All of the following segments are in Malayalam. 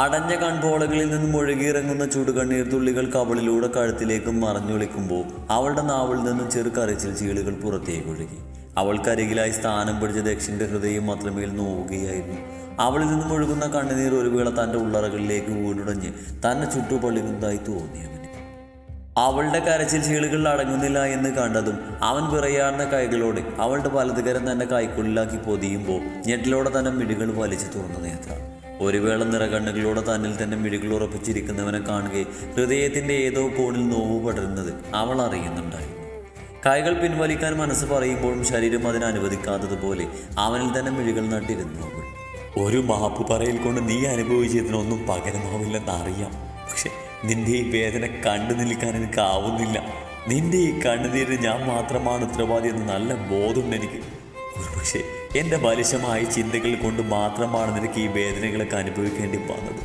അടഞ്ഞ കൺപോളകളിൽ നിന്നും ഒഴുകിയിറങ്ങുന്ന ചുടുകണ്ണീർ തുള്ളികൾ കവളിലൂടെ കഴുത്തിലേക്ക് മറഞ്ഞൊളിക്കുമ്പോൾ അവളുടെ നാവിൽ നിന്നും ചെറു കരച്ചിൽ ചീളുകൾ പുറത്തേക്ക് ഒഴുകി. അവൾക്കരികിലായി സ്ഥാനം പിടിച്ച ദക്ഷിന്റെ ഹൃദയം മാത്രമേൽ നോവുകയായിരുന്നു. അവളിൽ നിന്നും ഒഴുകുന്ന കണ്ണുനീർ ഒരു വേള തന്റെ ഉള്ളറകളിലേക്ക് വീടുടഞ്ഞ് തന്നെ ചുട്ടുപള്ളിക്കുന്നതായി തോന്നി അവന് അവളുടെ കരച്ചിൽ ചീളുകൾ അടങ്ങുന്നില്ല എന്ന് കണ്ടതും അവൻ വിറയാർന്ന കൈകളോടെ അവളുടെ വലതുകരം തന്നെ കൈക്കുള്ളിലാക്കി പൊതിയുമ്പോൾ ഞെട്ടിലോടെ തന്നെ മിടികൾ വലിച്ചു തുറന്നു നേത്ര. ഒരു വേള നിറകണ്ണുകളോടെ തന്നിൽ തന്നെ മിഴികൾ ഉറപ്പിച്ചിരിക്കുന്നവനെ കാണുകയും ഹൃദയത്തിന്റെ ഏതോ കോണിൽ നോവ് പടരുന്നത് അവൾ അറിയുന്നുണ്ടായിരുന്നു. കൈകൾ പിൻവലിക്കാൻ മനസ്സ് പറയുമ്പോഴും ശരീരം അതിനനുവദിക്കാത്തതുപോലെ അവനിൽ തന്നെ മിഴികൾ നട്ടിരുന്നു അവൾ. ഒരു മാപ്പ് പറയൽ കൊണ്ട് നീ അനുഭവിച്ചതിനൊന്നും പകരമാവില്ലെന്ന് അറിയാം. പക്ഷെ നിന്റെ ഈ വേദന കണ്ടു നിൽക്കാൻ എനിക്കാവുന്നില്ല നിന്റെ ഈ കണ്ണുനീരിന് ഞാൻ മാത്രമാണ് ഉത്തരവാദി എന്ന് നല്ല ബോധമുണ്ട് എനിക്ക്. ഒരുപക്ഷെ എന്റെ ബലിശമായ ചിന്തകൾ കൊണ്ട് മാത്രമാണ് നിനക്ക് ഈ വേദനകളൊക്കെ അനുഭവിക്കേണ്ടി വന്നത്.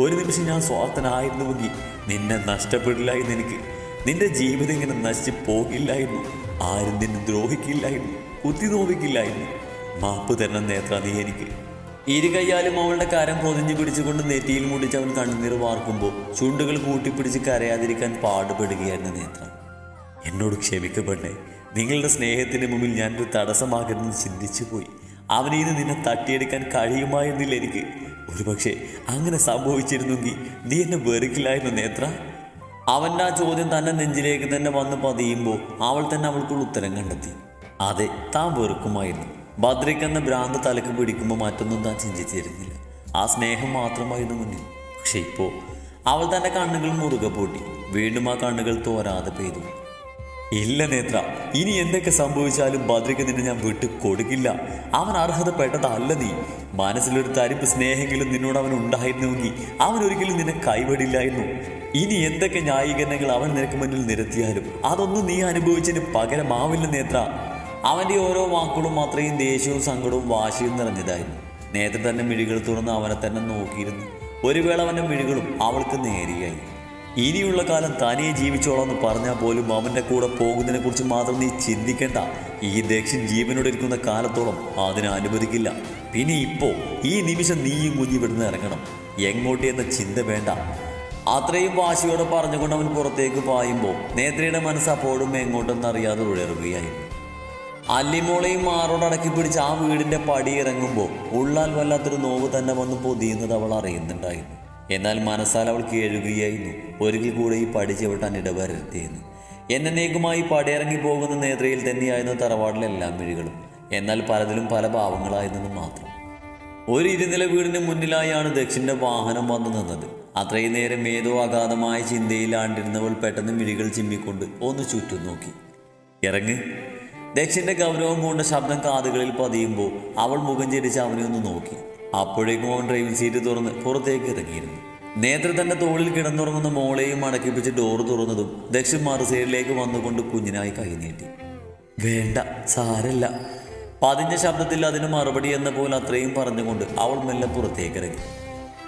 ഒരു നിമിഷം ഞാൻ സ്വാർത്ഥനായിരുന്നുവെങ്കിൽ നിന്നെ നഷ്ടപ്പെടില്ലായിരുന്നു എനിക്ക്. നിന്റെ ജീവിതം ഇങ്ങനെ നശിച്ചു പോകില്ലായിരുന്നു. ആരും നിന്നെ ദ്രോഹിക്കില്ലായിരുന്നു. കുത്തി നോവിക്കില്ലായിരുന്നു. മാപ്പ് തരണം നേത്ര നീ എനിക്ക്. ഇരുകയ്യാലും അവളുടെ കരം പൊതിഞ്ഞു പിടിച്ചുകൊണ്ട് നെറ്റിയിൽ മുടിച്ച് അവൻ കണ്ണുനീർ വാർക്കുമ്പോൾ ചുണ്ടുകൾ കൂട്ടിപ്പിടിച്ച് കരയാതിരിക്കാൻ പാടുപെടുകയായിരുന്നു നേത്ര. എന്നോട് ക്ഷമിക്കപ്പെടണേ. നിങ്ങളുടെ സ്നേഹത്തിന് മുമ്പിൽ ഞാനൊരു തടസ്സമാകരുതെന്ന് ചിന്തിച്ചു പോയി. അവനിൽ നിന്ന് നിന്നെ തട്ടിയെടുക്കാൻ കഴിയുമായിരുന്നില്ല എനിക്ക്. ഒരുപക്ഷെ അങ്ങനെ സംഭവിച്ചിരുന്നെങ്കിൽ നീ എന്നെ വെറുക്കില്ലായിരുന്നു നേത്ര. അവന്റെ ആ ചോദ്യം തന്നെ നെഞ്ചിലേക്ക് തന്നെ വന്ന് പതിയുമ്പോൾ അവൾ തന്നെ അവൾക്കുള്ള ഉത്തരം കണ്ടെത്തി. അതെ താൻ വെറുക്കുമായിരുന്നു. ഭദ്രയ്ക്ക് എന്ന ഭ്രാന്ത് തലക്ക് പിടിക്കുമ്പോൾ മറ്റൊന്നും താൻ ചിന്തിച്ചിരുന്നില്ല. ആ സ്നേഹം മാത്രമായിരുന്നു മുന്നിൽ. പക്ഷെ ഇപ്പോൾ അവൾ തന്റെ കണ്ണുകൾ മുറുകെ പൂട്ടി. വീണ്ടും ആ കണ്ണുകൾ തോരാതെ പെയ്തു. ഇല്ല നേത്ര ഇനി എന്തൊക്കെ സംഭവിച്ചാലും ഭദ്രയ്ക്ക് നിന്നെ ഞാൻ വിട്ട് കൊടുക്കില്ല. അവൻ അർഹതപ്പെട്ടതല്ല നീ. മനസ്സിലൊരു തരിപ്പ് സ്നേഹമെങ്കിലും നിന്നോട് അവൻ ഉണ്ടായിരുന്നുവെങ്കിൽ അവൻ ഒരിക്കലും നിന്നെ കൈവിടില്ലായിരുന്നു. ഇനി എന്തൊക്കെ ന്യായീകരണങ്ങൾ അവൻ നിനക്ക് മുന്നിൽ നിരത്തിയാലും അതൊന്നും നീ അനുഭവിച്ചതിന് പകരമാവില്ല നേത്ര. അവന്റെ ഓരോ വാക്കുകളും അത്രയും ദേഷ്യവും സങ്കടവും വാശിയും നിറഞ്ഞതായിരുന്നു. നേത്ര തന്നെ മിഴികൾ തുറന്ന് അവനെ തന്നെ നോക്കിയിരുന്നു. ഒരു വേള അവന്റെ മിഴികളും അവൾക്ക് നേരിയായി. ഇനിയുള്ള കാലം തനിയെ ജീവിച്ചോളാം പറഞ്ഞാൽ പോലും അവന്റെ കൂടെ പോകുന്നതിനെ കുറിച്ച് മാത്രം നീ ചിന്തിക്കേണ്ട. ഈ ദക്ഷിൺ ജീവനോടെ ഇരിക്കുന്ന കാലത്തോളം അതിനെ അനുവദിക്കില്ല. പിന്നെ ഇപ്പോൾ ഈ നിമിഷം നീയും കുഞ്ഞി ഇവിടുന്ന് ഇറങ്ങണം. എങ്ങോട്ട് എന്ന ചിന്ത വേണ്ട. അത്രയും വാശിയോടെ പറഞ്ഞുകൊണ്ട് അവൻ പുറത്തേക്ക് പായുമ്പോൾ നേത്രയുടെ മനസ്സ് അപ്പോഴും എങ്ങോട്ടെന്നറിയാതെ ഉഴറുകയായിരുന്നു. അല്ലിമോളെയും മാറോട് അടക്കി പിടിച്ച് ആ വീടിന്റെ പടിയിറങ്ങുമ്പോൾ ഉള്ളാൽ വല്ലാത്തൊരു നോവ് തന്നെ വന്ന് പൊതിയുന്നത് അവൾ അറിയുന്നുണ്ടായിരുന്നു. എന്നാൽ മനസ്സാൽ അവൾ കേഴുകയായിരുന്നു. ഒരിക്കൽ കൂടെ ഈ പടി ചവിട്ടാൻ ഇടവരുത്തിയെന്ന് എന്നേക്കുമായി പടിയിറങ്ങി പോകുന്ന നേത്രയിൽ തന്നെയായിരുന്നു തറവാടിലെ എല്ലാ മിഴികളും. എന്നാൽ പലതിലും പല ഭാവങ്ങളായിരുന്നു മാത്രം. ഒരു ഇരുനില വീടിന് മുന്നിലായാണ് ദക്ഷിന്റെ വാഹനം വന്നു നിന്നത്. അത്രയും നേരം ഏതോ അഗാധമായ ചിന്തയിലാണ്ടിരുന്നവൾ പെട്ടെന്ന് മിഴികൾ ചിമ്മിക്കൊണ്ട് ഒന്ന് ചുറ്റും നോക്കി. ഇറങ്ങ്. ദക്ഷിന്റെ ഗൗരവം കൊണ്ട ശബ്ദം കാതുകളിൽ പതിയുമ്പോൾ അവൾ മുഖം ചെരിച്ച് അവനെ ഒന്ന് നോക്കി. അപ്പോഴേക്കും അവൻ ഡ്രൈവിംഗ് സീറ്റ് തുറന്ന് പുറത്തേക്ക് ഇറങ്ങിയിരുന്നു. നേത്ര തന്റെ തോളിൽ കിടന്നുറങ്ങുന്ന മോളെയും അടക്കിപ്പിച്ച് ഡോർ തുറന്നതും ദക്ഷിൺ മാറു സൈഡിലേക്ക് വന്നുകൊണ്ട് കുഞ്ഞിനായി കൈ നീട്ടി. വേണ്ട സാരല്ല. പതിഞ്ഞ ശബ്ദത്തിൽ അതിന് മറുപടി എന്ന പോലെ അത്രയും പറഞ്ഞുകൊണ്ട് അവൾ മെല്ലെ പുറത്തേക്ക് ഇറങ്ങി.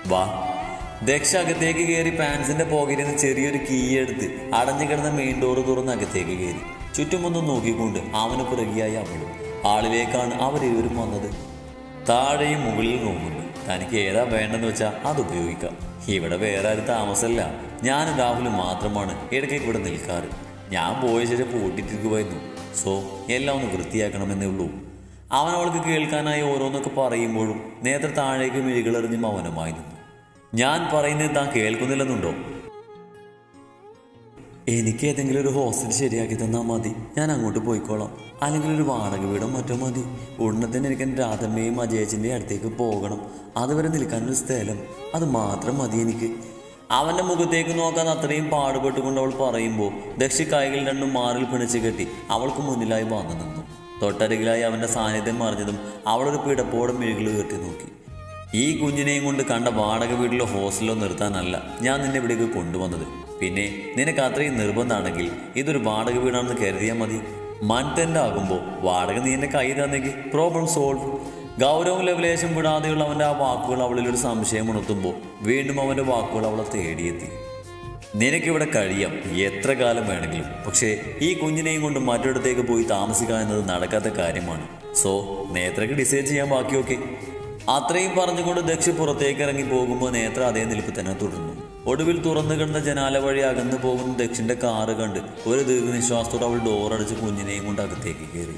വാ. ദക്ഷ അകത്തേക്ക് കയറി പാൻസിന്റെ പോക്കറ്റിൽ നിന്ന് ചെറിയൊരു കീ എടുത്ത് അടഞ്ഞു കിടന്ന മെയിൻ ഡോർ തുറന്ന് അകത്തേക്ക് കയറി. ചുറ്റുമൊന്നും നോക്കിക്കൊണ്ട് അവന് പിറകിയായി അവളും. ആളിലേക്കാണ് അവരിരുവരും വന്നത്. താഴെയും മുകളിൽ നോക്കുന്നു. തനിക്ക് ഏതാ വേണ്ടെന്ന് വെച്ചാൽ അത് ഉപയോഗിക്കാം. ഇവിടെ വേറെ ആരും താമസമല്ല ഞാനും രാഹുലും മാത്രമാണ് ഇടയ്ക്ക് ഇവിടെ നിൽക്കാറ്. ഞാൻ പോയ ശേഷം പൂട്ടിട്ടിരിക്കുമായിരുന്നു സോ എല്ലാം ഒന്ന് വൃത്തിയാക്കണമെന്നേ ഉള്ളൂ. അവൻ അവൾക്ക് കേൾക്കാനായി ഓരോന്നൊക്കെ പറയുമ്പോഴും നേത്ര താഴേക്ക് മിഴികളെറിഞ്ഞ് മൗനമായി നിന്നു. ഞാൻ പറയുന്നത് താൻ കേൾക്കുന്നില്ലെന്നുണ്ടോ? എനിക്ക് ഏതെങ്കിലും ഒരു ഹോസ്റ്റൽ ശരിയാക്കി തന്നാൽ മതി. ഞാൻ അങ്ങോട്ട് പോയിക്കോളാം. അല്ലെങ്കിൽ ഒരു വാടക വീടോ മറ്റോ മതി. ഉടനെ തന്നെ എനിക്ക് എന്റെ രാധമ്മയും അജയച്ചന്റെയും അടുത്തേക്ക് പോകണം. അതുവരെ നിൽക്കാനൊരു സ്ഥലം. അത് മാത്രം മതി എനിക്ക്. അവന്റെ മുഖത്തേക്ക് നോക്കാൻ അത്രയും പാടുപെട്ടുകൊണ്ട് അവൾ പറയുമ്പോൾ ദക്ഷി രണ്ടും മാറിൽ പിണിച്ച് കെട്ടി അവൾക്ക് മുന്നിലായി വന്നു നിന്നു. തൊട്ടരികിലായി അവന്റെ സാന്നിധ്യം മറിഞ്ഞതും അവളൊരു പിടപ്പോടെ മെഴുകിൽ കെട്ടി നോക്കി. ഈ കുഞ്ഞിനെയും കൊണ്ട് കണ്ട വാടക വീട്ടിലോ ഹോസ്റ്റലിലോ നിർത്താനല്ല ഞാൻ നിന്നെ ഇവിടേക്ക് കൊണ്ടുവന്നത്. പിന്നെ നിനക്ക് അത്രയും നിർബന്ധമാണെങ്കിൽ ഇതൊരു വാടക വീടാണെന്ന് കരുതിയാൽ മതി. മൺടെന്റ് ആകുമ്പോൾ വാടക നീ എന്നെ കൈ തന്നെങ്കിൽ പ്രോബ്ലം സോൾവ് ഗൗരവം ലവലേശം വിടാതെയുള്ള അവന്റെ ആ വാക്കുകൾ അവളിലൊരു സംശയം ഉണർത്തുമ്പോൾ വീണ്ടും അവന്റെ വാക്കുകൾ അവളെ തേടിയെത്തി. നിനക്കിവിടെ കഴിയാം. എത്ര കാലം വേണമെങ്കിലും. പക്ഷേ ഈ കുഞ്ഞിനെയും കൊണ്ട് മറ്റൊരിടത്തേക്ക് പോയി താമസിക്കുക എന്നത് നടക്കാത്ത കാര്യമാണ്. സോ നേത്രക്ക് ഡിസൈഡ് ചെയ്യാൻ ബാക്കിയൊക്കെ. അത്രയും പറഞ്ഞുകൊണ്ട് ദക്ഷ പുറത്തേക്ക് ഇറങ്ങി പോകുമ്പോൾ നേത്ര അതേ നിൽപ്പ് തന്നെ തുടർന്നു. ഒടുവിൽ തുറന്നു കിടന്ന ജനാല വഴി അകന്നു പോകുന്ന ദക്ഷിന്റെ കാറ് കണ്ട് ഒരു ദീർഘനിശ്വാസത്തോടെ അവൾ ഡോറടിച്ച് കുഞ്ഞിനെയും കൊണ്ട് അകത്തേക്ക് കയറി.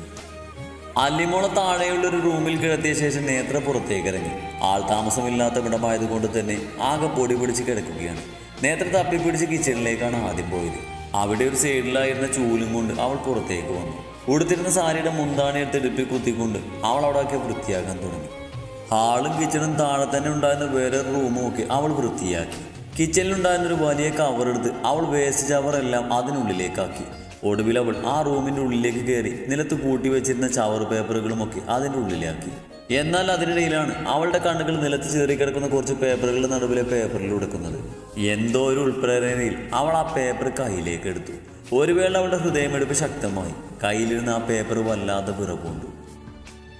അല്ലിമോളെ താഴെയുള്ള ഒരു റൂമിൽ കിടത്തിയ ശേഷം നേത്ര പുറത്തേക്ക് ഇറങ്ങി ആൾ താമസമില്ലാത്ത ഇടമായതുകൊണ്ട് തന്നെ ആകെ പൊടി പിടിച്ച് കിടക്കുകയാണ്. നേത്ര തപ്പിപ്പിടിച്ച് കിച്ചണിലേക്കാണ് ആദ്യം പോയത്. അവിടെ ഒരു സൈഡിലായിരുന്ന ചൂലും കൊണ്ട് അവൾ പുറത്തേക്ക് വന്നു. ഉടുത്തിരുന്ന സാരിയുടെ മുന്താണി എടുത്ത് ഇടുപ്പി കുത്തിക്കൊണ്ട് അവൾ അവിടെ വൃത്തിയാക്കാൻ തുടങ്ങി. ഹാളും കിച്ചണും താഴെ തന്നെ ഉണ്ടായിരുന്ന വേറെ റൂമും നോക്കി അവൾ വൃത്തിയാക്കി. കിച്ചണിലുണ്ടായിരുന്ന ഒരു വലിയ കവർ എടുത്ത് അവൾ വേസ്റ്റ് ചവറെല്ലാം അതിനുള്ളിലേക്കാക്കി. ഒടുവിൽ അവൾ ആ റൂമിന്റെ ഉള്ളിലേക്ക് കയറി നിലത്ത് കൂട്ടി വെച്ചിരുന്ന ചവർ പേപ്പറുകളും ഒക്കെ അതിന്റെ ഉള്ളിലാക്കി. എന്നാൽ അതിനിടയിലാണ് അവളുടെ കണ്ണുകൾ നിലത്ത് ചേറി കിടക്കുന്ന കുറച്ച് പേപ്പറുകളുടെ നടുവിലെ പേപ്പറിൽ എടുക്കുന്നത് എന്തോ ഒരു ഉൾപ്രേരണയിൽ അവൾ ആ പേപ്പർ കയ്യിലേക്ക് എടുത്തു. ഒരു വേള അവളുടെ ഹൃദയമെടുപ്പ് ശക്തമായി. കയ്യിലിരുന്ന ആ പേപ്പർ വല്ലാതെ വിറകൊണ്ടു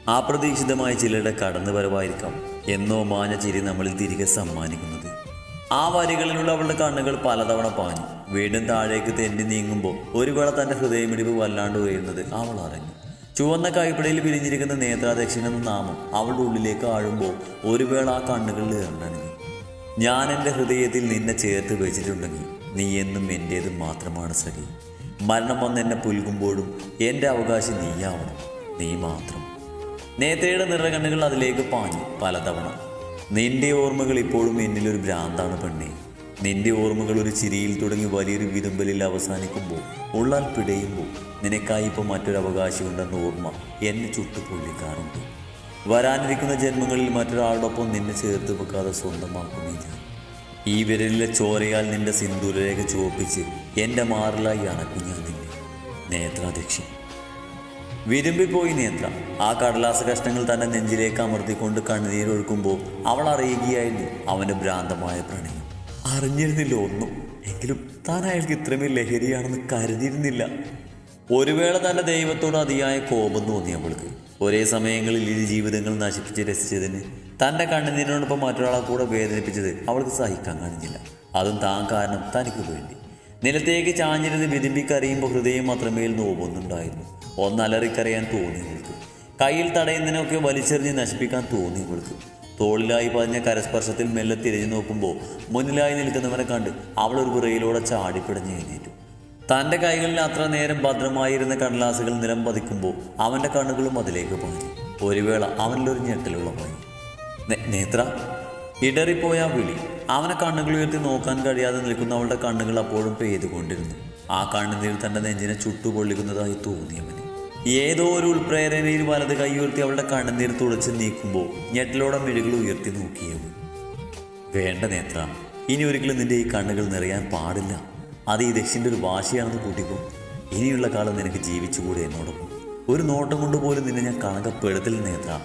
അപ്രതീക്ഷിതമായ ചിലരുടെ കടന്നുവരവായിരിക്കാം എന്നോ മാഞ്ഞ ചിരി നമ്മളിൽ തിരികെ സമ്മാനിക്കുന്നത്. ആ വരികളിലുള്ള അവളുടെ കണ്ണുകൾ പലതവണ പാഞ്ഞു. വീണ്ടും താഴേക്ക് തെന്നി നീങ്ങുമ്പോൾ ഒരു വേള തന്റെ ഹൃദയമിടിവ് വല്ലാണ്ട് ഉയരുന്നത് അവൾ അറിഞ്ഞു. ചുവന്ന കൈപ്പിടയിൽ പിരിഞ്ഞിരിക്കുന്ന നേത്രാദക്ഷിണ എന്ന നാമം അവളുടെ ഉള്ളിലേക്ക് ആഴുമ്പോൾ ഒരു വേള ആ കണ്ണുകളിൽ ഇറങ്ങണങ്ങി ഞാൻ എന്റെ ഹൃദയത്തിൽ നിന്നെ ചേർത്ത് വെച്ചിട്ടുണ്ടെങ്കിൽ നീ എന്നും എന്റേത് മാത്രമാണ് സഖി. മരണം വന്ന് എന്നെ പുൽകുമ്പോഴും എന്റെ അവകാശം നീയാവണം. നീ മാത്രം. നേത്രയുടെ നിറകണ്ണുകൾ അതിലേക്ക് പാഞ്ഞു പലതവണ. നിന്റെ ഓർമ്മകൾ ഇപ്പോഴും എന്നിലൊരു ഭ്രാന്താണ് പെണ്ണി. നിന്റെ ഓർമ്മകൾ ഒരു ചിരിയിൽ തുടങ്ങി വലിയൊരു വിതുമ്പലിൽ അവസാനിക്കുമ്പോൾ ഉള്ളാൽ പിടയുമ്പോൾ നിനക്കായി ഇപ്പോൾ മറ്റൊരു അവകാശമുണ്ടെന്ന ഓർമ്മ എന്നെ ചുട്ടുപൊള്ളിക്കാറുണ്ട് വരാനിരിക്കുന്ന ജന്മങ്ങളിൽ മറ്റൊരാളോടൊപ്പം നിന്നെ ചേർത്ത് വെക്കാതെ സ്വന്തമാക്കുന്നു ഞാൻ ഈ വിരലിലെ ചോരയാൽ നിന്റെ സിന്ദൂരരേഖ ചുവപ്പിച്ച് എന്റെ മാറിലായി അണക്കും ഞാൻ നിന്നെ. നേത്രാദക്ഷൻ വിരുമ്പിപ്പോയി നേത്ര. ആ കടലാസ കഷ്ണങ്ങൾ തന്റെ നെഞ്ചിലേക്ക് അമർത്തിക്കൊണ്ട് കണ്ണുനീരൊഴുക്കുമ്പോൾ അവൾ അറിയുകയായിരുന്നു അവന്റെ ഭ്രാന്തമായ പ്രണയം. അറിഞ്ഞിരുന്നില്ല ഒന്നും. എങ്കിലും താൻ അയാൾക്ക് ഇത്രമേ ലഹരിയാണെന്ന് കരുതിയിരുന്നില്ല. ഒരു വേള തന്റെ ദൈവത്തോട് അതിയായ കോപം തോന്നി അവൾക്ക്. ഒരേ സമയങ്ങളിൽ ഇരു ജീവിതങ്ങൾ നശിപ്പിച്ച് രസിച്ചതിന് തന്റെ കണ്ണുനീരിനോടൊപ്പം മറ്റൊരാളെ കൂടെ വേദനിപ്പിച്ചത് അവൾക്ക് സഹിക്കാൻ കഴിഞ്ഞില്ല. അതും താൻ കാരണം തനിക്ക് വേണ്ടി. നിലത്തേക്ക് ചാഞ്ഞിരുന്ന് വിതിമ്പിക്കറിയുമ്പോൾ ഹൃദയം മാത്രമേ നോവുന്നുണ്ടായിരുന്നു. ഒന്നലറിക്കറിയാൻ തോന്നി ഇവൾക്ക്. കയ്യിൽ തടയുന്നതിനൊക്കെ വലിച്ചെറിഞ്ഞ് നശിപ്പിക്കാൻ തോന്നി ഇവൾക്ക്. തോളിലായി പതിഞ്ഞ കരസ്പർശത്തിൽ മെല്ലെ തിരിഞ്ഞു നോക്കുമ്പോൾ മുന്നിലായി നിൽക്കുന്നവനെ കണ്ട് അവൾ ഒരു വിറയിലൂടെ ചാടിപ്പിടഞ്ഞ് എഴുന്നേറ്റു. തന്റെ കൈകളിൽ അത്ര നേരം ഭദ്രമായിരുന്ന കടലാസുകൾ നിലം പതിക്കുമ്പോൾ അവന്റെ കണ്ണുകളും അതിലേക്ക് പോയി ഒരു വേള അവനിലൊരു ഞെട്ടലുള്ള പോയി നേത്ര ഇടറിപ്പോയ വിളി അവനെ കണ്ണുകൾ ഉയർത്തി നോക്കാൻ കഴിയാതെ നിൽക്കുന്ന അവളുടെ കണ്ണുകൾ അപ്പോഴും പെയ്തുകൊണ്ടിരുന്നു. ആ കണ്ണുനീർ തന്റെ നെഞ്ചിനെ ചുട്ടുപൊള്ളിക്കുന്നതായി തോന്നിയവന് ഏതോ ഒരു ഉൾപ്രേരണയിൽ വലത് കൈ ഉയർത്തി അവളുടെ കണ്ണുനീർ തുളച്ച് നീക്കുമ്പോൾ ഞെട്ടിലോടെ മിഴികൾ ഉയർത്തി നോക്കിയവൻ വേണ്ട നേത്ര ഇനി ഒരിക്കലും നിന്റെ ഈ കണ്ണുകൾ നിറയാൻ പാടില്ല. അത് ഈ ദക്ഷിന്റെ ഒരു വാശിയാണെന്ന് കൂട്ടിക്കോ. ഇനിയുള്ള കാലം നിനക്ക് ജീവിച്ചുകൂടെ എന്നോടൊപ്പം. ഒരു നോട്ടം കൊണ്ട് പോലും നിന്നെ ഞാൻ കണക്കപ്പെടുത്തില്ല നേത്ര.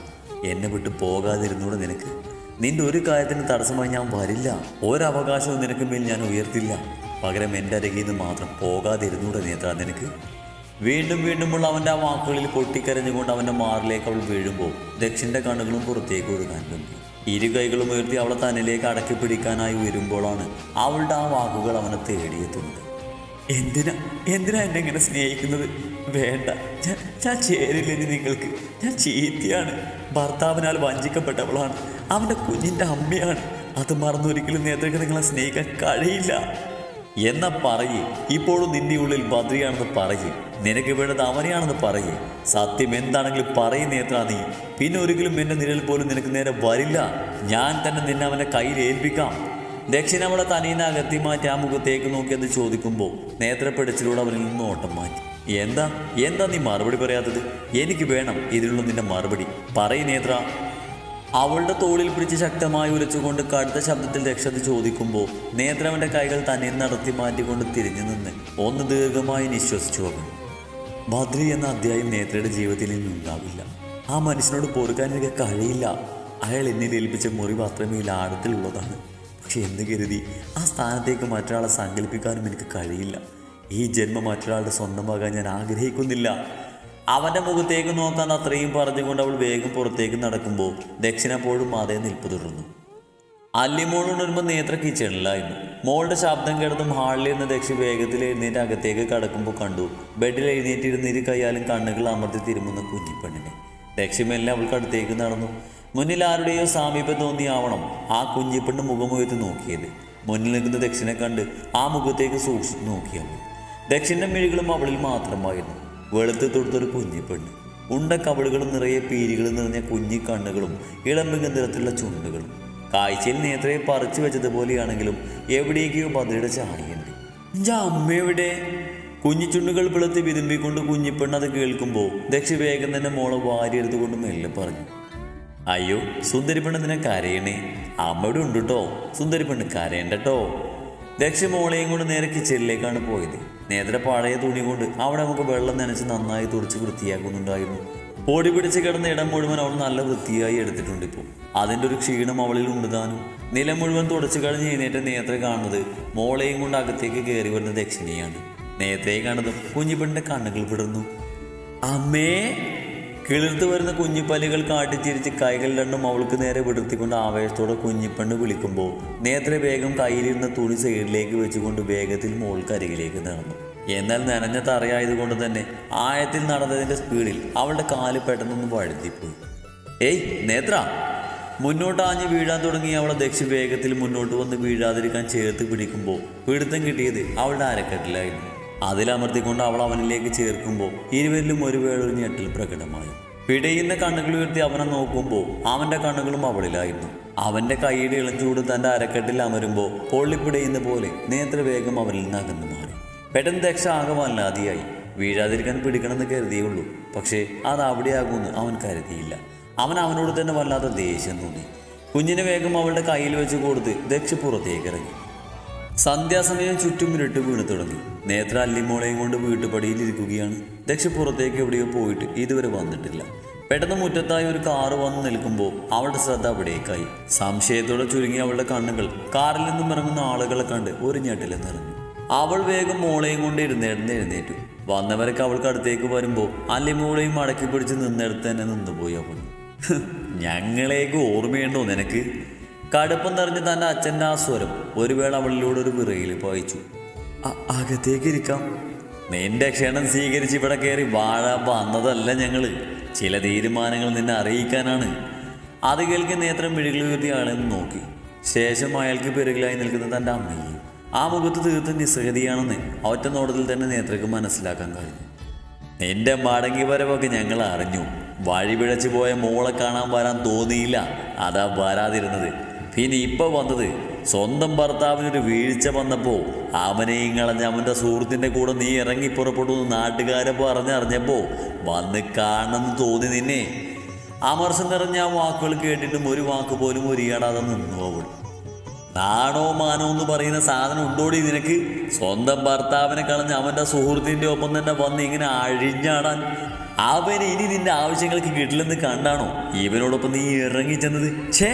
എന്നെ വിട്ട് പോകാതിരുന്നൂടെ നിനക്ക്. നിന്റെ ഒരു കാര്യത്തിന് തടസ്സമായി ഞാൻ വരില്ല. ഒരവകാശവും നിനക്ക് മേൽ ഞാൻ ഉയർത്തില്ല. പകരം എന്റെ അരകിൽ നിന്ന് മാത്രം പോകാതിരുന്നൂടെ നേത്ര നിനക്ക്. വീണ്ടും വീണ്ടുമുള്ള അവന്റെ ആ വാക്കുകളിൽ പൊട്ടിക്കരഞ്ഞുകൊണ്ട് അവന്റെ മാറിലേക്ക് അവൾ വീഴുമ്പോൾ ദക്ഷിന്റെ കണ്ണുകളും പുറത്തേക്ക് ഒഴുകാൻ തുടങ്ങി. ഇരു കൈകളും ഉയർത്തി അവളെ തന്നിലേക്ക് അടക്കി പിടിക്കാനായി വരുമ്പോഴാണ് അവളുടെ ആ വാക്കുകൾ അവനെ തേടിയെത്തുന്നത്. എന്തിനാ എന്തിനാ എന്നെ ഇങ്ങനെ സ്നേഹിക്കുന്നത്? വേണ്ട ഞാൻ ചേരില്ല നിങ്ങൾക്ക്. ഞാൻ ചീത്തയാണ്. ഭർത്താവിനാൽ വഞ്ചിക്കപ്പെട്ടവളാണ്. അവന്റെ കുഞ്ഞിന്റെ അമ്മയാണ്. അത് മറന്നൊരിക്കലും നേത്രക്ക് നിങ്ങളെ സ്നേഹിക്കാൻ കഴിയില്ല. എന്ന പറയേ. ഇപ്പോഴും നിന്റെ ഉള്ളിൽ ബദ്രിയാണെന്ന് പറയേ. നിനക്ക് വേണ്ടത് അവനെയാണെന്ന് പറയേ. സത്യം എന്താണെങ്കിലും പറയും നേത്ര നീ. പിന്നെ ഒരിക്കലും എന്റെ നിഴൽ പോലും നിനക്ക് നേരെ വരില്ല. ഞാൻ തന്നെ നിന്നെ അവന്റെ കയ്യിൽ ഏൽപ്പിക്കാം. ദക്ഷിണ തനീന അകത്തി മാറ്റി ആ മുഖത്തേക്ക് നോക്കി അത് ചോദിക്കുമ്പോൾ നേത്രപ്പെടിച്ചിലൂടെ അവനിൽ നിന്ന് ഓട്ടം മാറ്റി. എന്താ? എന്താ നീ മറുപടി പറയാത്തത്? എനിക്ക് വേണം ഇതിനുള്ള നിന്റെ മറുപടി. പറയ നേത്ര. അവളുടെ തോളിൽ പിടിച്ച് ശക്തമായി ഉരച്ചുകൊണ്ട് കടുത്ത ശബ്ദത്തിൽ രക്ഷത ചോദിക്കുമ്പോൾ നേത്രവന്റെ കൈകൾ തന്നെ നടത്തി മാറ്റിക്കൊണ്ട് തിരിഞ്ഞു നിന്ന് ഒന്ന് ദീർഘമായി നിശ്വസിച്ചു അവൻ. ഭദ്രി എന്ന അധ്യായം നേത്രയുടെ ജീവിതത്തിൽ നിന്നുണ്ടാവില്ല ആ മനുഷ്യനോട് പൊറുക്കാൻ എനിക്ക് കഴിയില്ല. അയാൾ എന്നിൽ ഏൽപ്പിച്ച മുറി മാത്രമേ ആഴത്തിലുള്ളതാണ്. പക്ഷെ എന്ന് കരുതി ആ സ്ഥാനത്തേക്ക് മറ്റൊരാളെ സങ്കല്പിക്കാനും എനിക്ക് കഴിയില്ല. ഈ ജന്മം മറ്റൊരാളുടെ സ്വന്തമാകാൻ ഞാൻ ആഗ്രഹിക്കുന്നില്ല. അവന്റെ മുഖത്തേക്ക് നോക്കാൻ അത്രയും പറഞ്ഞുകൊണ്ട് അവൾ വേഗം പുറത്തേക്ക് നടക്കുമ്പോൾ ദക്ഷിണപ്പോഴും അതേ നിൽപ്പ് തുടർന്നു. അല്ലിമോൾ ഉണരുമ്പോൾ നേത്ര കിച്ചണിലായിരുന്നു. മോളുടെ ശബ്ദം കേട്ടതും നിന്ന് ദക്ഷി വേഗത്തിൽ എഴുന്നേറ്റ് അകത്തേക്ക് കടക്കുമ്പോൾ കണ്ടു ബെഡിൽ എഴുന്നേറ്റിരുന്ന് ഇരു കൈയാലും കണ്ണുകൾ അമർത്തി തിരുമുന്ന കുഞ്ഞിപ്പെണ്ണിനെ. ദക്ഷി മെല്ലെ അവൾക്ക് അടുത്തേക്ക് നടന്നു. മുന്നിൽ ആരുടെയോ സാമീപ്യം തോന്നിയാവണം ആ കുഞ്ഞിപ്പെണ്ണ് മുഖമുയർത്തി നോക്കിയത്. മുന്നിൽ നിൽക്കുന്ന ദക്ഷിണെ കണ്ട് ആ മുഖത്തേക്ക് സൂക്ഷിച്ചു നോക്കിയവൾ ദക്ഷിണ മിഴികളും അവളിൽ മാത്രമായിരുന്നു. വെളുത്ത് തൊടുത്തൊരു കുഞ്ഞിപ്പെണ്ണ്. ഉണ്ട കവളുകളും നിറയെ പീരികളും നിറഞ്ഞ കുഞ്ഞി കണ്ണുകളും ഇളമ്പിക ഗന്ധത്തിലുള്ള ചുണ്ടുകളും. കാഴ്ചയിൽ നേത്രയെ പറിച്ചു വെച്ചതുപോലെയാണെങ്കിലും എവിടേക്കോ ഭദ്രയുടെ ചാണിയുണ്ട് എന്റെ അമ്മയെവിടെ കുഞ്ഞിച്ചുണ്ടുകൾ പിളർത്തി വിരുമ്പിക്കൊണ്ട് കുഞ്ഞിപ്പെണ്ണ് അത് കേൾക്കുമ്പോൾ ദക്ഷി വേഗം തന്നെ മോളെ വാരിയെടുത്തുകൊണ്ട് മെല്ലെ പറഞ്ഞു. അയ്യോ സുന്ദരി പെണ്ണ് നിന്നെ കരയണേ അമ്മയുടെ ഉണ്ട് കേട്ടോ സുന്ദരി പെണ്ണ് കരയണ്ട കേട്ടോ ദക്ഷ മോളെയും കൊണ്ട് നേരെ കിച്ചണിലേക്കാണ് പോയത്. നേത്ര പഴയ തുണി കൊണ്ട് അവിടെ നമുക്ക് വെള്ളം നനച്ച് നന്നായി തുറച്ച് വൃത്തിയാക്കുന്നുണ്ടായിരുന്നു. ഓടി പിടിച്ച് കിടന്ന ഇടം മുഴുവൻ അവൾ നല്ല വൃത്തിയായി എടുത്തിട്ടുണ്ട് ഇപ്പോൾ. അതിന്റെ ഒരു ക്ഷീണം അവളിൽ ഉണ്ട് താനും. നിലം മുഴുവൻ തുടച്ചു കഴിഞ്ഞ് എഴുന്നേറ്റ നേത്ര കാണുന്നത് മോളെയും കൊണ്ട് അകത്തേക്ക് കയറി വരുന്ന ദക്ഷിണിയാണ്. നേത്രയെ കാണുന്നതും കുഞ്ഞിപ്പെണ്ണിന്റെ കണ്ണുകൾ വിടർന്നു. അമ്മേ! കിളിർത്ത് വരുന്ന കുഞ്ഞിപ്പല്ലുകൾ കാട്ടിച്ചിരിച്ച് കൈകൾ രണ്ടും അവൾക്ക് നേരെ വിടർത്തിക്കൊണ്ട് ആവേശത്തോടെ കുഞ്ഞിപ്പെണ്ണ് വിളിക്കുമ്പോൾ നേത്ര വേഗം കയ്യിലിരുന്ന തുണി സൈഡിലേക്ക് വെച്ചുകൊണ്ട് വേഗത്തിൽ മോൾക്കരികിലേക്ക് നടന്നു. എന്നാൽ നനഞ്ഞ തറയായതുകൊണ്ട് തന്നെ ആയത്തിൽ നടന്നതിന്റെ സ്പീഡിൽ അവളുടെ കാൽ പെട്ടെന്നൊന്ന് വഴുതിപ്പോയി. ഏയ് നേത്ര! മുന്നോട്ട് ആഞ്ഞ് വീഴാൻ തുടങ്ങി അവളെ ദക്ഷി വേഗത്തിൽ മുന്നോട്ട് വന്ന് വീഴാതിരിക്കാൻ ചേർത്ത് പിടിക്കുമ്പോൾ പിടുത്തം കിട്ടിയത് അവളുടെ അരക്കെട്ടിലായിരുന്നു. അതിലമർത്തിക്കൊണ്ട് അവൾ അവനിലേക്ക് ചേർക്കുമ്പോൾ ഇരുവരിലും ഒരു വേളൊരു ഞെട്ടിൽ പ്രകടമായി. പിടയുന്ന കണ്ണുകൾ ഉയർത്തി അവനെ നോക്കുമ്പോൾ അവന്റെ കണ്ണുകളും അവളിലായിരുന്നു. അവന്റെ കൈയുടെ ഇളഞ്ചൂട് തന്റെ അരക്കെട്ടിൽ അമരുമ്പോൾ പൊള്ളിപ്പിടയുന്ന പോലെ നേത്രവേഗം അവനിൽ നിന്ന് അകന്നു മാറി. പെട്ടെന്ന് ദക്ഷ ആകെ വീഴാതിരിക്കാൻ പിടിക്കണമെന്ന് കരുതിയുള്ളൂ പക്ഷേ അത് അവിടെയാകുമെന്ന് അവൻ കരുതിയില്ല. അവൻ അവനോട് തന്നെ വല്ലാത്ത ദേഷ്യം തോന്നി. കുഞ്ഞിനെ വേഗം അവളുടെ കയ്യിൽ വെച്ച് കൊടുത്ത് ദക്ഷ പുറത്തേക്ക് ഇറങ്ങി. സന്ധ്യാസമയം ചുറ്റും ഇരുട്ട് വീണു തുടങ്ങി. നേത്ര അല്ലിമോളെയും കൊണ്ട് വീട്ടുപടിയിൽ ഇരിക്കുകയാണ് ദക്ഷ പുറത്തേക്ക് എവിടെയോ പോയിട്ട് ഇതുവരെ വന്നിട്ടില്ല. പെട്ടെന്ന് മുറ്റത്തായി ഒരു കാറ് വന്ന് നിൽക്കുമ്പോൾ അവളുടെ ശ്രദ്ധ അവിടേക്കായി. സംശയത്തോടെ ചുരുങ്ങി അവളുടെ കണ്ണുകൾ കാറിൽ നിന്നും ഇറങ്ങുന്ന ആളുകളെ കണ്ട് ഒരു ഞെട്ടിലെ നിറഞ്ഞു. അവൾ വേഗം മോളെയും കൊണ്ട് ഇരുന്നേടുന്ന എഴുന്നേറ്റു. വന്നവരൊക്കെ അവൾക്ക് അടുത്തേക്ക് വരുമ്പോൾ അല്ലിമോളെയും മടക്കി പിടിച്ച് നിന്നെടുത്ത് തന്നെ നിന്നുപോയി അവൾ. ഞങ്ങളേക്ക് ഓർമ്മയുണ്ടോ നിനക്ക്? കടുപ്പം നിറഞ്ഞ് തന്റെ അച്ഛന്റെ ആ സ്വരം ഒരു വേള അവളിലൂടെ ഒരു വിറയിൽ പായിച്ചു. അകത്തേക്ക് ഇരിക്കാം. നിന്റെ ക്ഷണം സ്വീകരിച്ച് ഇവിടെ കയറി വാഴാൻ വന്നതല്ല ഞങ്ങൾ. ചില തീരുമാനങ്ങൾ നിന്നെ അറിയിക്കാനാണ്. അത് കേൾക്കി നേത്രം മിഴികൾ ആളെ നോക്കി. ശേഷം അയാൾക്ക് പിറകിലായി നിൽക്കുന്ന തന്റെ അമ്മയെ ആ മുഖത്ത് തീർത്ത് നിസ്സഹതിയാണെന്ന് ഒറ്റ നോട്ടത്തിൽ തന്നെ നേത്രക്ക് മനസ്സിലാക്കാൻ കഴിഞ്ഞു. നിന്റെ മടങ്ങി വരവൊക്കെ ഞങ്ങൾ അറിഞ്ഞു. വഴി പിഴച്ചു പോയ മോളെ കാണാൻ വരാൻ തോന്നിയില്ല. അതാ വരാതിരുന്നത്. പിന്നെ ഇപ്പൊ വന്നത് സ്വന്തം ഭർത്താവിനൊരു വീഴ്ച വന്നപ്പോ അവനെയും കളഞ്ഞ് അവന്റെ സുഹൃത്തിന്റെ കൂടെ നീ ഇറങ്ങി പുറപ്പെടുന്നു നാട്ടുകാരെ പറഞ്ഞറിഞ്ഞപ്പോ വന്ന് കാണണമെന്ന് തോന്നി നിന്നെ. അമർഷം നിറഞ്ഞ ആ വാക്കുകൾ കേട്ടിട്ടും ഒരു വാക്ക് പോലും ഒരിയാടാതെ നിന്നു അവൾ. നാണോ മാനോ എന്ന് പറയുന്ന സാധനം ഉണ്ടോടി നിനക്ക്? സ്വന്തം ഭർത്താവിനെ കളഞ്ഞ് അവന്റെ സുഹൃത്തിന്റെ ഒപ്പം തന്നെ വന്ന് ഇങ്ങനെ അഴിഞ്ഞാടാൻ അവൻ ഇനി നിന്റെ ആവശ്യങ്ങൾക്ക് കിട്ടില്ലെന്ന് കണ്ടാണോ? ഇവനോടൊപ്പം നീ ഇറങ്ങി ചെന്നത്. ഛേ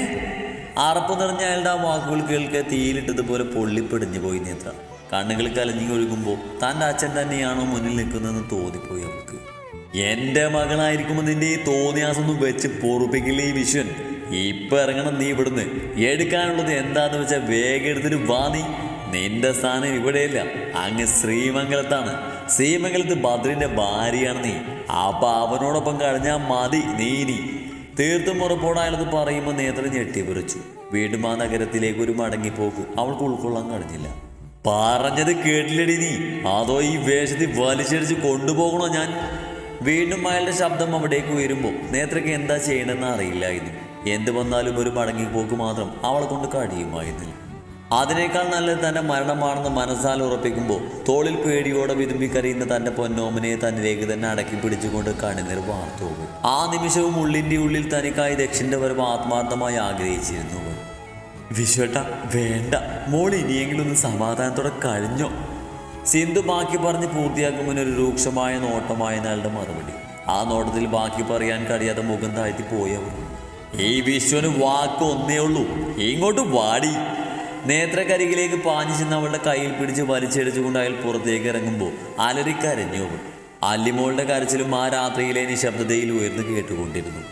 അറപ്പ് നിറഞ്ഞ അയാളുടെ ആ വാക്കുകൾ കേൾക്കെ തീയിലിട്ടതുപോലെ പൊള്ളിപ്പിടിഞ്ഞു പോയി നേത്ര. കണ്ണുകൾ കലഞ്ഞൊഴുകുമ്പോൾ തന്റെ അച്ഛൻ തന്നെയാണോ മുന്നിൽ നിൽക്കുന്നതെന്ന് തോന്നിപ്പോയി അവൾക്ക്. എന്റെ മകളായിരിക്കുമ്പോൾ നിന്റെ ഈ തോന്നിയാസൊന്നും വെച്ച് പൊറുപ്പിക്കില്ലേ ഈ വിശ്വൻ? ഇപ്പം ഇറങ്ങണം നീ ഇവിടുന്ന്. എടുക്കാനുള്ളത് എന്താന്ന് വെച്ചാൽ വേഗം എടുത്തിട്ട് വാ നീ. നിന്റെ സ്ഥാനം ഇവിടെയില്ല. അങ്ങ് ശ്രീമംഗലത്താണ്. ശ്രീമംഗലത്ത് ബദ്രിന്റെ ഭാര്യയാണ് നീ. അപ്പം അവനോടൊപ്പം കഴിഞ്ഞാൽ മതി നീ ഇനി. തീർത്തും ഉറപ്പോടെ അയാളത് പറയുമ്പോൾ നേത്രം ഞെട്ടിവിറച്ചു വീണ്ടും ആ നഗരത്തിലേക്ക് ഒരു മടങ്ങിപ്പോക്ക്. അവൾക്ക് ഉൾക്കൊള്ളാൻ കഴിഞ്ഞില്ല. പറഞ്ഞത് കേട്ടില്ലടി നീ. അതോ ഈ വേഷത്തിൽ വലിച്ചടിച്ച് കൊണ്ടുപോകണോ ഞാൻ? വീണ്ടും അയാളുടെ ശബ്ദം അവിടേക്ക് ഉയരുമ്പോൾ നേത്രയ്ക്ക് എന്താ ചെയ്യണമെന്ന് അറിയില്ലായിരുന്നു എന്ത് വന്നാലും ഒരു മടങ്ങിപ്പോക്ക് മാത്രം അവളെ കൊണ്ട് കഴിയുമായിരുന്നില്ല. അതിനേക്കാൾ നല്ലത് തന്റെ മരണമാണെന്ന് മനസ്സാൽ ഉറപ്പിക്കുമ്പോൾ തോളിൽ പേടിയോടെ വിതുമ്പിക്കറിയുന്ന തന്റെ പൊന്നോമനെ തന്നിലേക്ക് തന്നെ അടക്കി പിടിച്ചുകൊണ്ട് കണിനീർ വാർത്തു ആ നിമിഷവും ഉള്ളിന്റെ ഉള്ളിൽ തനിക്കായി ദക്ഷിന്റെ വരവ് ആത്മാർത്ഥമായി ആഗ്രഹിച്ചിരുന്നു. വിശ്വട്ട വേണ്ട. മോൾ ഇനിയെങ്കിലും ഒന്ന് സമാധാനത്തോടെ കഴിഞ്ഞോ? സിന്ധു ബാക്കി പറഞ്ഞ് പൂർത്തിയാക്കുമ്പോൾ ഒരു രൂക്ഷമായ നോട്ടമായ അയാളുടെ മറുപടി. ആ നോട്ടത്തിൽ ബാക്കി പറയാൻ കഴിയാതെ മുഖം താഴ്ത്തി പോയവർ ഈ വിശ്വന് വാക്ക് ഒന്നേ ഉള്ളൂ. ഇങ്ങോട്ട് വാടി. നേത്രക്കരികിലേക്ക് പാഞ്ഞു ചെന്ന് അവളുടെ കയ്യിൽ പിടിച്ച് വലിച്ചെടിച്ചുകൊണ്ട് അയാൾ പുറത്തേക്ക് ഇറങ്ങുമ്പോൾ അലറിക്കരഞ്ഞു അല്ലിമോളുടെ കരച്ചിലും ആ രാത്രിയിലെ നിശബ്ദതയിൽ ഉയർന്നു കേട്ടുകൊണ്ടിരുന്നു.